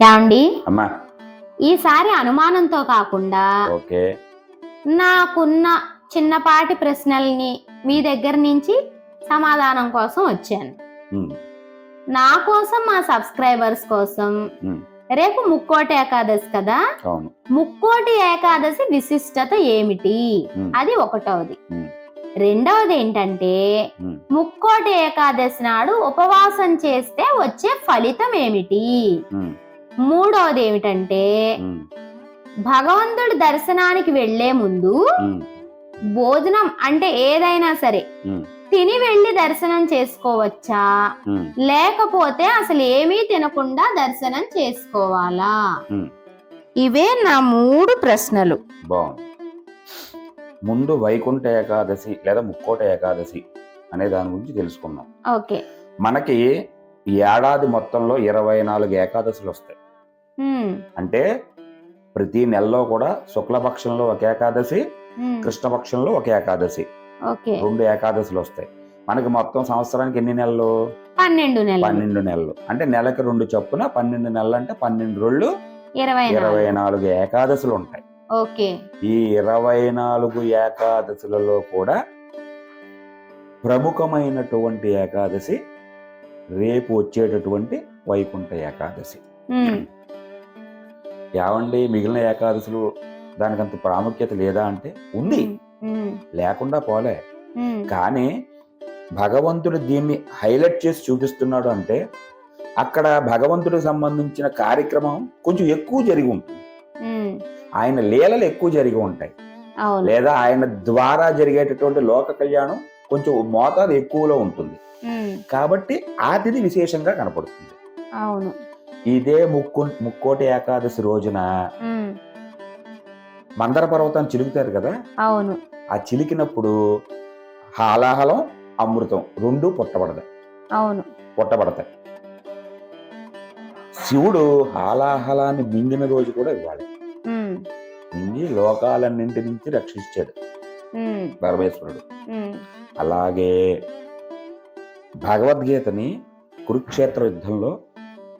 ఏమండి అమ్మా. ఈసారి అనుమానంతో కాకుండా ఓకే. నాకున్న చిన్నపాటి ప్రశ్నల్ని మీ దగ్గర నుంచి సమాధానం కోసం వచ్చాను. నా కోసం మా సబ్స్క్రైబర్స్ కోసం రేపు ముక్కోటి ఏకాదశి కదా? ముక్కోటి ఏకాదశి విశిష్టత ఏమిటి? అది ఒకటవది రెండవది ఏంటంటే ముక్కోటి ఏకాదశి నాడు ఉపవాసం చేస్తే వచ్చే ఫలితం ఏమిటి? మూడవది ఏమిటంటే భగవంతుడి దర్శనానికి వెళ్ళే ముందు భోజనం అంటే ఏదైనా సరే తిని వెళ్ళి దర్శనం చేసుకోవచ్చా? లేకపోతే అసలు ఏమీ తినకుండా దర్శనం చేసుకోవాలా. ఇవే నా మూడు ప్రశ్నలు. బాగుంది. ముందు వైకుంఠ ఏకాదశి లేదా ముక్కోట ఏకాదశి అనే దాని గురించి తెలుసుకుందాం. ఓకే. మనకి ఏడాది మొత్తంలో ఇరవై నాలుగు ఏకాదశులు వస్తాయి అంటే ప్రతి నెలలో కూడా శుక్లపక్షంలో ఒక ఏకాదశి కృష్ణపక్షంలో ఒక ఏకాదశి. రెండు ఏకాదశులు వస్తాయి. మనకి మొత్తం సంవత్సరానికి ఎన్ని నెలలు? పన్నెండు నెలలు. పన్నెండు నెలలు. అంటే నెలకి రెండు చొప్పున పన్నెండు నెలలు అంటే పన్నెండు రోజులు ఇరవై నాలుగు. ఏకాదశులు ఉంటాయి. ఓకే. ఈ ఇరవై నాలుగు ఏకాదశులలో కూడా ప్రముఖమైనటువంటి ఏకాదశి రేపు వచ్చేటటువంటి వైకుంఠ ఏకాదశి. ఏమండి మిగిలిన ఏకాదశులు దానికంత ప్రాముఖ్యత లేదా అంటే ఉంది. లేకుండా పోలే. కానీ భగవంతుడు దీన్ని హైలైట్ చేసి చూపిస్తున్నాడు అంటే అక్కడ భగవంతుడికి సంబంధించిన కార్యక్రమం కొంచెం ఎక్కువ జరిగి ఉంటుంది. ఆయన లీలలు ఎక్కువ జరిగి ఉంటాయి. లేదా ఆయన ద్వారా జరిగేటటువంటి లోక కళ్యాణం కొంచెం మోతాదు ఎక్కువలో ఉంటుంది. కాబట్టి ఆ తిథి విశేషంగా కనపడుతుంది. అవును. ఇదే ముక్కు ముక్కోటి ఏకాదశి రోజున మందర పర్వతాన్ని చిలుకుతారు కదా? అవును. ఆ చిలికినప్పుడు హాలాహలం అమృతం రెండు పుట్టబడతాయి. అవును. పుట్టబడతాయి. శివుడు హాలాహలాన్ని మింగిన రోజు కూడా ఇవ్వాలి. మింగి లోకాలన్నింటి నుంచి రక్షించాడు పరమేశ్వరుడు. అలాగే భగవద్గీతని కురుక్షేత్ర యుద్ధంలో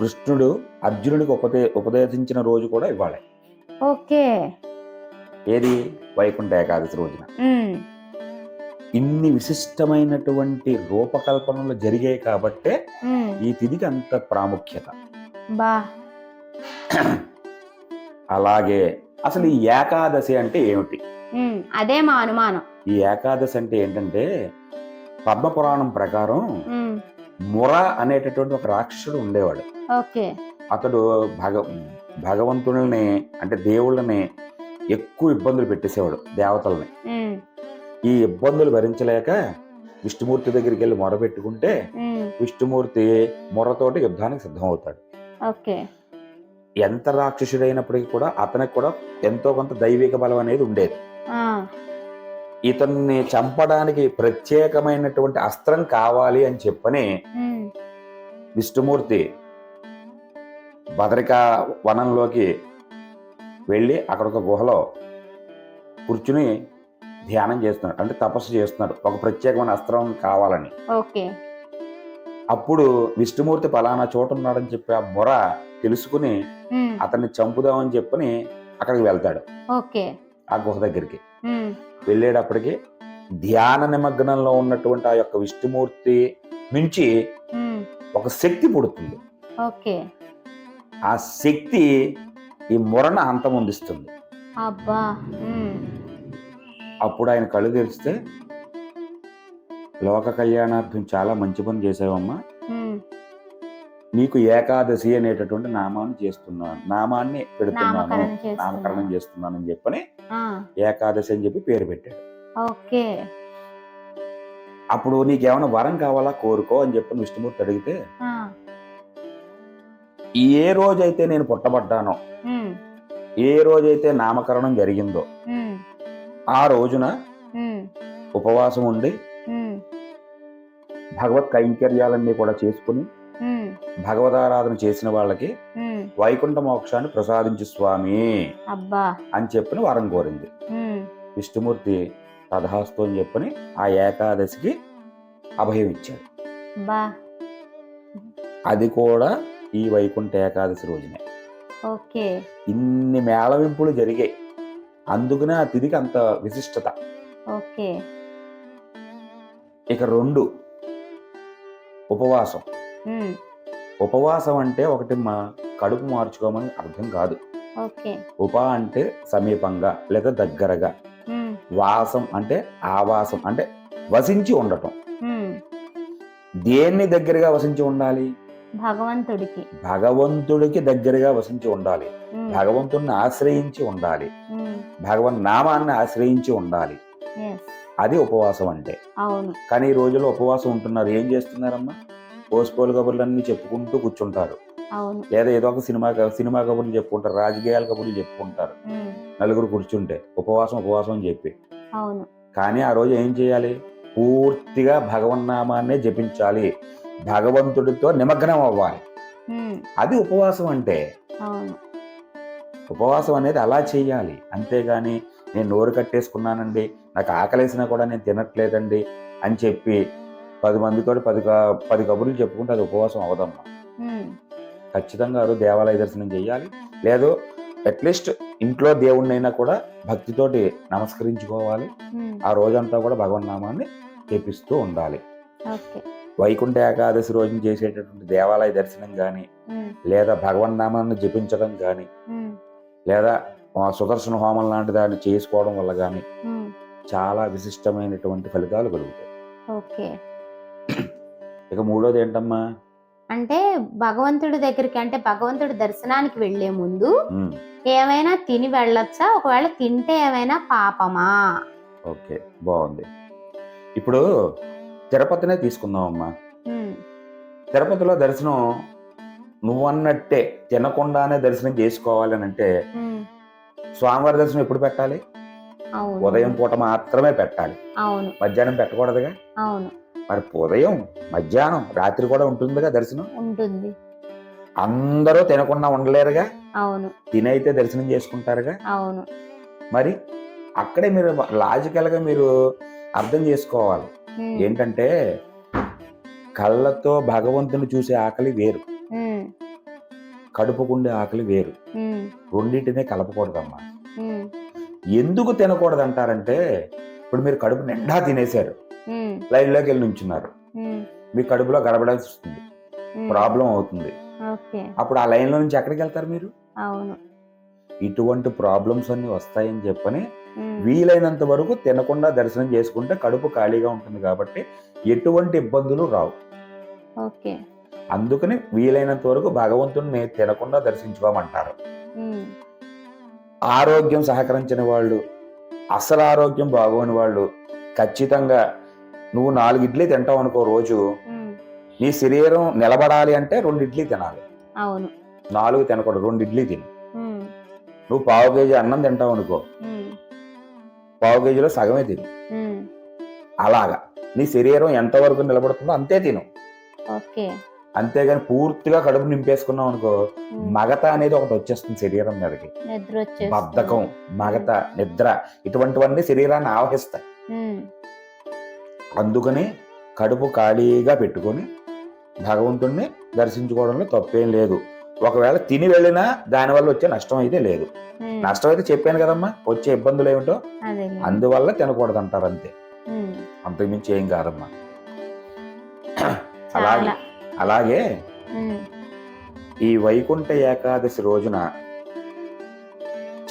కృష్ణుడు అర్జునుడికి ఉపదే ఉపదేశించిన రోజు కూడా ఇవ్వాలి. ఓకే. ఏది? వైకుంఠ ఏకాదశి రోజున. ఇన్ని విశిష్టమైనటువంటి రూపకల్పనలు జరిగాయి కాబట్టే ఈ తిథికి అంత ప్రాముఖ్యత. బా. అలాగే అసలు ఈ ఏకాదశి అంటే ఏమిటి? అదే మా అనుమానం. ఈ ఏకాదశి అంటే ఏంటంటే పద్మపురాణం ప్రకారం ముర అనేటటువంటి ఒక రాక్షసుడు ఉండేవాడు. ఓకే. అతడు భగ భగవంతుల్ని అంటే దేవుళ్ళని ఎక్కువ ఇబ్బందులు పెట్టేసేవాడు దేవతల్ని. ఈ ఇబ్బందులు భరించలేక విష్ణుమూర్తి దగ్గరికి వెళ్ళి మొర పెట్టుకుంటే విష్ణుమూర్తి మొరతోటి యుద్ధానికి సిద్ధమవుతాడు. ఓకే. ఎంత రాక్షసుడైనప్పటికీ కూడా అతనికి కూడా ఎంతో కొంత దైవిక బలం అనేది ఉండేది. ఇతన్ని చంపడానికి ప్రత్యేకమైనటువంటి అస్త్రం కావాలి అని చెప్పని విష్ణుమూర్తి భద్రికా వనంలోకి వెళ్ళి అక్కడ ఒక గుహలో కూర్చుని ధ్యానం చేస్తున్నాడు. అంటే తపస్సు చేస్తున్నాడు. ఒక ప్రత్యేకమైన అస్త్రం కావాలని. ఓకే. అప్పుడు విష్ణుమూర్తి పలానా చోట ఉన్నాడని చెప్పి ఆ మొర తెలుసుకుని అతన్ని చంపుదామని చెప్పని అక్కడికి వెళ్తాడు. ఓకే. ఆ గుహ దగ్గరికి. వెళ్ళేటప్పటికి ధ్యాన నిమగ్నంలో ఉన్నటువంటి ఆ యొక్క విష్ణుమూర్తి నుంచి ఒక శక్తి పుడుతుంది. ఓకే. ఆ శక్తి ఈ మురణ అంతమొందిస్తుంది అబ్బా! అప్పుడు ఆయన కళ్ళు తెరిస్తే లోక కళ్యాణార్థం చాలా మంచి పని చేసావమ్మా. నీకు ఏకాదశి అనేటటువంటి నామాన్ని చేస్తున్నాను. నామాన్ని పెడుతున్నాను. నామకరణం నామకరణం చేస్తున్నా చేస్తున్నానని చెప్పని ఏకాదశి అని చెప్పి పేరు పెట్టాడు. ఓకే. అప్పుడు నీకేమైనా వరం కావాలా కోరుకో అని చెప్పని విష్ణుమూర్తి అడిగితే ఏ రోజైతే నేను పుట్టబడ్డానో ఏ రోజైతే నామకరణం జరిగిందో ఆ రోజున ఉపవాసం ఉండి భగవత్ కైంకర్యాలన్నీ కూడా చేసుకుని భగవదారాధన చేసిన వాళ్ళకి వైకుంఠ మోక్షాన్ని ప్రసాదించు స్వామి అబ్బా. అని చెప్పని వరం కోరింది. విష్ణుమూర్తి తథాస్తు అని చెప్పని ఆ ఏకాదశికి అభయం ఇచ్చాడు. అది కూడా ఈ వైకుంఠ ఏకాదశి రోజునే. ఓకే. ఇన్ని మేళవింపులు జరిగాయి. అందుకనే ఆ తిథికి అంత విశిష్టత. ఓకే. ఇక రెండు. ఉపవాసం. ఉపవాసం అంటే ఒకటి మా కడుపు మార్చుకోమని అర్థం కాదు. ఉప అంటే సమీపంగా లేదా దగ్గరగా. వాసం అంటే ఆవాసం అంటే వసించి ఉండటం. దేన్ని దగ్గరగా వసించి ఉండాలి? భగవంతుడికి. భగవంతుడికి దగ్గరగా వసించి ఉండాలి. భగవంతుడిని ఆశ్రయించి ఉండాలి. భగవన్ నామాన్ని ఆశ్రయించి ఉండాలి. Yes, అది ఉపవాసం అంటే. అవును. కానీ ఈ రోజుల్లో ఉపవాసం ఉంటున్నారు. ఏం చేస్తున్నారమ్మా? పోస్పోలు కబుర్లన్నీ చెప్పుకుంటూ కూర్చుంటారు. లేదా ఏదో ఒక సినిమా సినిమా కబుర్లు చెప్పుకుంటారు రాజకీయాల కబుర్లు చెప్పుకుంటారు. నలుగురు కూర్చుంటే ఉపవాసం ఉపవాసం అని చెప్పి. అవును. కానీ ఆ రోజు ఏం చేయాలి? పూర్తిగా భగవన్నామాన్నే జపించాలి. భగవంతుడితో నిమగ్నం అవ్వాలి. అది ఉపవాసం అంటే ఉపవాసం అనేది అలా చేయాలి. అంతేగాని నేను నోరు కట్టేసుకున్నానండి నాకు ఆకలేసినా కూడా నేను తినట్లేదండి అని చెప్పి పది మందితో పది పది కబుర్లు చెప్పుకుంటే అది ఉపవాసం అవదమ్మా. ఖచ్చితంగా దేవాలయ దర్శనం చేయాలి లేదు అట్లీస్ట్ ఇంట్లో దేవుణ్ణైనా కూడా భక్తితోటి నమస్కరించుకోవాలి. ఆ రోజంతా కూడా భగవన్నామాన్ని చేపిస్తూ ఉండాలి. వైకుంఠ ఏకాదశి రోజున చేసేటటువంటి దేవాలయ దర్శనం కానీ లేదా భగవన్నామాన్ని జపించడం కానీ లేదా సుదర్శన హోమం లాంటి దాన్ని చేసుకోవడం వల్ల కానీ చాలా విశిష్టమైనటువంటి ఫలితాలు కలుగుతాయి. ఇక మూడోది ఏంటమ్మా? అంటే భగవంతుడి దగ్గరికి అంటే భగవంతుడి దర్శనానికి వెళ్ళే ముందు ఏమైనా తిని వెళ్ళొచ్చా? ఒకవేళ తింటే ఏమైనా పాపమా? ఓకే బాగుంది. ఇప్పుడు తిరుపతినే తీసుకుందాం అమ్మా తిరుపతిలో దర్శనం నువ్వన్నట్టే తినకుండానే దర్శనం చేసుకోవాలి అని అంటే ఉమ్, స్వామివారి దర్శనం ఎప్పుడు పెట్టాలి? ఉదయం పూట మాత్రమే పెట్టాలి. అవును. మధ్యాహ్నం పెట్టకూడదుగా? అవును. మరి ఉదయం మధ్యాహ్నం రాత్రి కూడా ఉంటుందిగా దర్శనం? ఉంటుంది. అందరూ తినకుండా ఉండలేరుగా? అవును. తినైతే దర్శనం చేసుకుంటారుగా? అవును. మరి అక్కడే మీరు లాజికల్గా మీరు అర్థం చేసుకోవాలి. ఏంటంటే కళ్ళతో భగవంతుని చూసే ఆకలి వేరు. కడుపుకుండే ఆకలి వేరు. రెండింటినే కలపకూడదమ్మా. ఎందుకు తినకూడదు అంటారంటే ఇప్పుడు మీరు కడుపు నిండా తినేశారు. లైన్లోకి వెళ్ళి నుంచున్నారు. మీ కడుపులో గడబడాల్సి వస్తుంది. ప్రాబ్లం అవుతుంది. అప్పుడు ఆ లైన్లో నుంచి ఎక్కడికి వెళ్తారు మీరు? అవును. ఇటువంటి ప్రాబ్లమ్స్ అన్ని వస్తాయని చెప్పని వీలైనంత వరకు తినకుండా దర్శనం చేసుకుంటే కడుపు ఖాళీగా ఉంటుంది కాబట్టి ఎటువంటి ఇబ్బందులు రావు. ఓకే. అందుకని వీలైనంత వరకు భగవంతుడిని తినకుండా దర్శించుకోమంటారు. ఆరోగ్యం సహకరించిన వాళ్ళు అసలు ఆరోగ్యం బాగోని వాళ్ళు ఖచ్చితంగా నువ్వు నాలుగు ఇడ్లీ తింటావు అనుకో రోజు నీ శరీరం నిలబడాలి అంటే రెండు ఇడ్లీ తినాలి. అవును. నాలుగు తినకూడదు రెండు ఇడ్లీ తిను. నువ్వు పావు కేజీ అన్నం తింటావు అనుకో పావు కేజీలో సగమే తిను. అలాగా. నీ శరీరం ఎంతవరకు నిలబడుతుందో అంతే తిను. అంతేగాని పూర్తిగా కడుపు నింపేసుకున్నావు అనుకో మగత అనేది ఒకటి వచ్చేస్తుంది శరీరం మీదకి. బద్ధకం మగత నిద్ర ఇటువంటివన్నీ శరీరాన్ని ఆవహిస్తాయి. అందుకని కడుపు ఖాళీగా పెట్టుకొని భగవంతుణ్ణి దర్శించుకోవడంలో తప్పేం లేదు. ఒకవేళ తిని వెళ్ళినా దానివల్ల వచ్చే నష్టం అయితే లేదు. నష్టం అయితే చెప్పాను కదమ్మా వచ్చే ఇబ్బందులు ఏమిటో. అందువల్ల తినకూడదు అంటారు అంతే అంతకుమించి ఏం కాదమ్మా. అలాగే అలాగే ఈ వైకుంఠ ఏకాదశి రోజున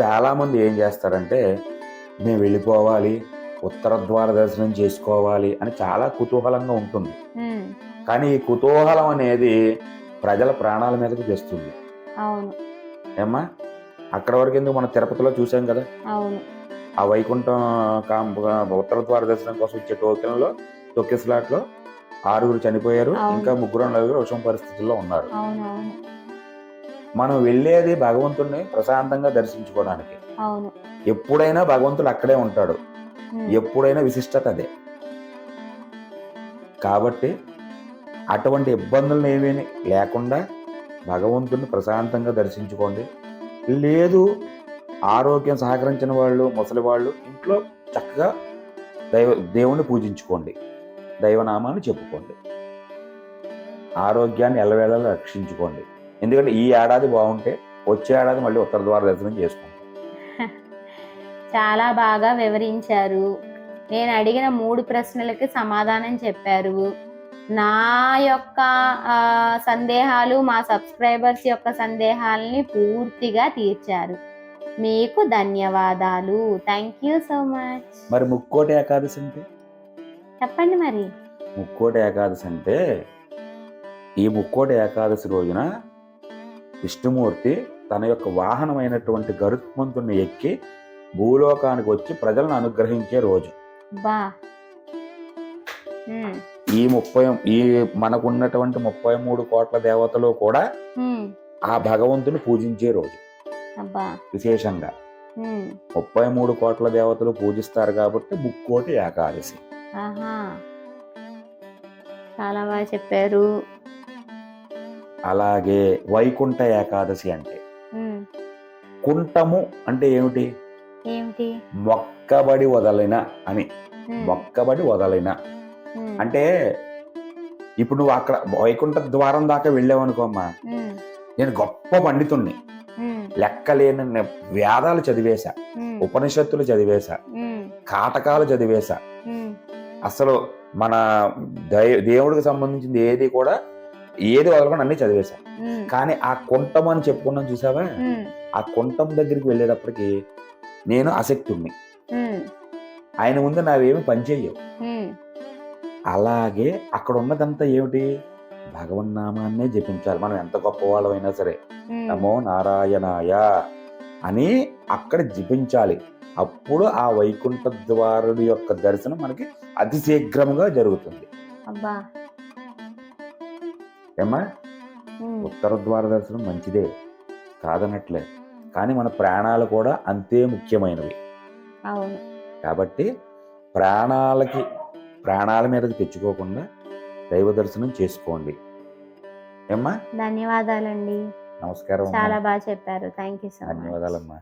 చాలామంది ఏం చేస్తారంటే మేము వెళ్ళిపోవాలి ఉత్తర ద్వార దర్శనం చేసుకోవాలి అని చాలా కుతూహలంగా ఉంటుంది. కానీ ఈ కుతూహలం అనేది ప్రజల ప్రాణాల మీదకి తెస్తుంది. ఏమ్మా? అక్కడ వరకు ఎందుకు మన తిరుపతిలో చూసాం కదా? ఆ వైకుంఠం కాంప ఉత్తర ద్వార దర్శనం కోసం ఇచ్చే టోకెన్లో తొక్కిస్లాట్లో ఆరుగురు చనిపోయారు. ఇంకా ముగ్గురు నలుగురు విషమ పరిస్థితుల్లో ఉన్నారు. మనం వెళ్ళేది భగవంతుడిని ప్రశాంతంగా దర్శించుకోవడానికి. ఎప్పుడైనా భగవంతుడు అక్కడే ఉంటాడు. Hmm. ఎప్పుడైనా విశిష్టత అదే. కాబట్టి అటువంటి ఇబ్బందులు ఏమీ లేకుండా భగవంతుడిని ప్రశాంతంగా దర్శించుకోండి. లేదు ఆరోగ్యం సహకరించిన వాళ్ళు ముసలి వాళ్ళు ఇంట్లో చక్కగా దైవ దేవుణ్ణి పూజించుకోండి. దైవనామాన్ని చెప్పుకోండి. ఆరోగ్యాన్ని ఎల్లవేళలా రక్షించుకోండి. ఎందుకంటే ఈ ఏడాది బాగుంటే వచ్చే ఏడాది మళ్ళీ ఉత్తర ద్వార దర్శనం చేసుకోండి. చాలా బాగా వివరించారు. నేను అడిగిన మూడు ప్రశ్నలకి సమాధానం చెప్పారు. నా యొక్క సందేహాలు మా సబ్స్క్రైబర్స్ యొక్క సందేహాలని పూర్తిగా తీర్చారు. మీకు ధన్యవాదాలు. Thank you so much. మరి ముక్కోటి ఏకాదశి అంటే? చెప్పండి మరి. ముక్కోటి ఏకాదశి అంటే ఈ ముక్కోటి ఏకాదశి రోజున విష్ణుమూర్తి తన యొక్క వాహనమైనటువంటి గరుత్మంతుని ఎక్కి భూలోకానికి వచ్చి ప్రజలను అనుగ్రహించే రోజు. బా. ఈ ముప్పై ఈ మనకున్నటువంటి ముప్పై మూడు కోట్ల దేవతలు కూడా ఆ భగవంతుని పూజించే రోజు. విశేషంగా. ముప్పై మూడు కోట్ల దేవతలు పూజిస్తారు కాబట్టి ముక్కోటి ఏకాదశి. చాలా బాగా చెప్పారు. అలాగే వైకుంఠ ఏకాదశి అంటే. కుంఠము అంటే ఏమిటి? మొక్కబడి వదలిన అని. మొక్కబడి వదలిన. అంటే ఇప్పుడు నువ్వు అక్కడ వైకుంఠ ద్వారం దాకా వెళ్ళావనుకోమ్మా. నేను గొప్ప పండితుణ్ణి. లెక్కలేని వేదాలు చదివేశా. ఉపనిషత్తులు చదివేశా. కాటకాలు చదివేశా. అసలు మన దై- దేవుడికి సంబంధించింది ఏది కూడా ఏది వదలకుండా అన్ని చదివేశా. కానీ ఆ కుంఠం అని చెప్పుకున్నాం చూసావా? ఆ కుంఠం దగ్గరికి వెళ్ళేటప్పటికి నేను అసక్తుణ్ణి ఉమ్, ఆయన ముందు నావేమి పనిచేయవు అలాగే అక్కడ ఉన్నదంతా ఏమిటి భగవన్నామాన్నే జపించాలి. మనం ఎంత గొప్పవాళ్ళమైనా సరే. ఉమ్. నమో నారాయణాయ అని అక్కడ జపించాలి. అప్పుడు ఆ వైకుంఠ ద్వారుడి యొక్క దర్శనం మనకి అతి శీఘ్రంగా జరుగుతుంది. అబ్బా! ఏమా ఉమ్, ఉత్తర ద్వార దర్శనం మంచిదే. కాదనట్లే. కానీ మన ప్రాణాలు కూడా అంతే ముఖ్యమైనవి. అవును. కాబట్టి ప్రాణాలకి ప్రాణాల మీదకి తెచ్చుకోకుండా దైవ దర్శనం చేసుకోండి. ఏమ్మా? ధన్యవాదాలండి. నమస్కారం. చాలా బాగా చెప్పారు. Thank you so ధన్యవాదాలమ్మా.